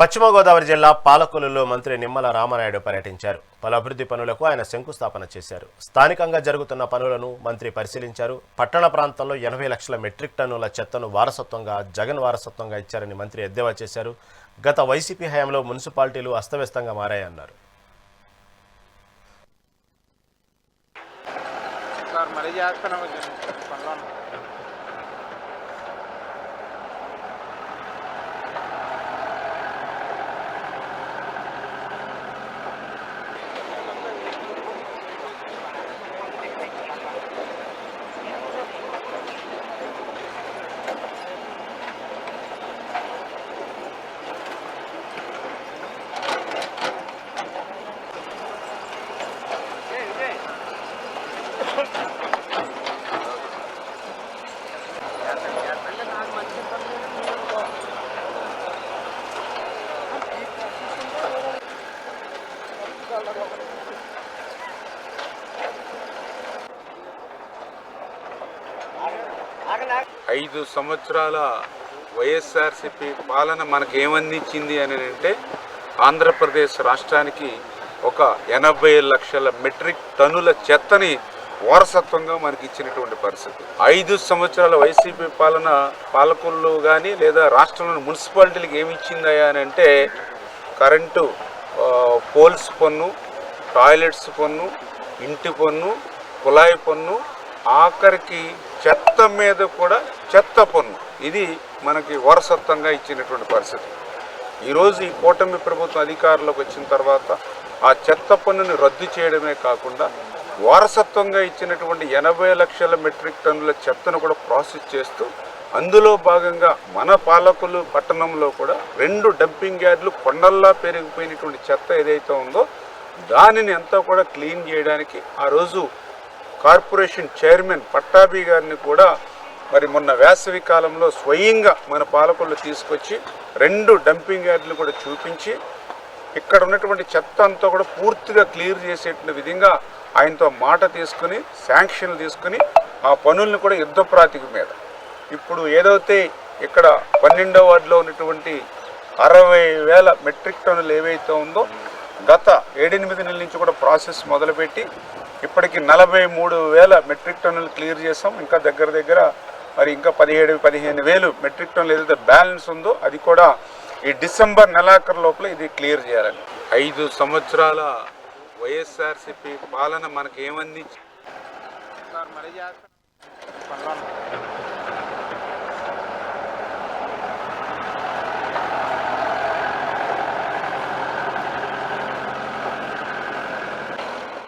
పశ్చిమ గోదావరి జిల్లా పాలకొల్లులో మంత్రి నిమ్మల రామనాయుడు పర్యటించారు. పలు అభివృద్ధి పనులకు ఆయన శంకుస్థాపన చేశారు. స్థానికంగా జరుగుతున్న పనులను మంత్రి పరిశీలించారు. పట్టణ ప్రాంతంలో ఎనభై లక్షల మెట్రిక్ టన్నుల చెత్తను వారసత్వంగా జగన్ వారసత్వంగా ఇచ్చారని మంత్రి ఎద్దేవా చేశారు. గత వైసీపీ హయాంలో మున్సిపాలిటీలు అస్తవ్యస్తంగా మారాయన్నారు. సార్ మరీ ఐదు సంవత్సరాల వైఎస్ఆర్సిపి పాలన మనకు ఏమందించింది అని అంటే ఆంధ్రప్రదేశ్ రాష్ట్రానికి ఒక ఎనభై లక్షల మెట్రిక్ టన్నుల చెత్తని వారసత్వంగా మనకి ఇచ్చినటువంటి పరిస్థితి. ఐదు సంవత్సరాల వైసీపీ పాలన పాలకులు కానీ లేదా రాష్ట్రంలోని మున్సిపాలిటీలకు ఏమి ఇచ్చిందయ్యా అని అంటే కరెంటు పోల్స్ పన్ను టాయిలెట్స్ పన్ను ఇంటి పన్ను కుళాయి పన్ను ఆఖరికి చెత్త మీద కూడా చెత్త పన్ను. ఇది మనకి వారసత్వంగా ఇచ్చినటువంటి పరిస్థితి. ఈరోజు ఈ కూటమి ప్రభుత్వం అధికారంలోకి వచ్చిన తర్వాత ఆ చెత్త పన్నుని రద్దు చేయడమే కాకుండా వారసత్వంగా ఇచ్చినటువంటి ఎనభై లక్షల మెట్రిక్ టన్నుల చెత్తను కూడా ప్రాసెస్ చేస్తూ అందులో భాగంగా మన పాలకులు పట్టణంలో కూడా రెండు డంపింగ్ యార్డులు కొండల్లా పెరిగిపోయినటువంటి చెత్త ఏదైతే ఉందో దానిని అంతా కూడా క్లీన్ చేయడానికి ఆ రోజు కార్పొరేషన్ చైర్మన్ పట్టాభి గారిని కూడా మరి మొన్న వేసవి కాలంలో స్వయంగా మన పాలకులు తీసుకొచ్చి రెండు డంపింగ్ యార్డులు కూడా చూపించి ఇక్కడ ఉన్నటువంటి చెత్త అంతా కూడా పూర్తిగా క్లియర్ చేసేటువంటి విధంగా ఆయనతో మాట తీసుకుని శాంక్షన్లు తీసుకుని ఆ పనుల్ని కూడా యుద్ధ ప్రాతిక మీద. ఇప్పుడు ఏదైతే ఇక్కడ పన్నెండవ వార్డులో ఉన్నటువంటి అరవై వేల మెట్రిక్ టన్నులు ఏవైతే ఉందో గత ఏడెనిమిది నెలల నుంచి కూడా ప్రాసెస్ మొదలుపెట్టి ఇప్పటికి నలభై మూడు వేల మెట్రిక్ టన్నులు క్లియర్ చేసాం ఇంకా దగ్గర దగ్గర మరి ఇంకా పదిహేడు పదిహేను వేలు మెట్రిక్ టన్నులు ఏదైతే బ్యాలెన్స్ ఉందో అది కూడా ఈ డిసెంబర్ నెలాఖరు లోపల ఇది క్లియర్ చేయాలని. ఐదు సంవత్సరాల వైఎస్ఆర్సిపి పాలన మనకి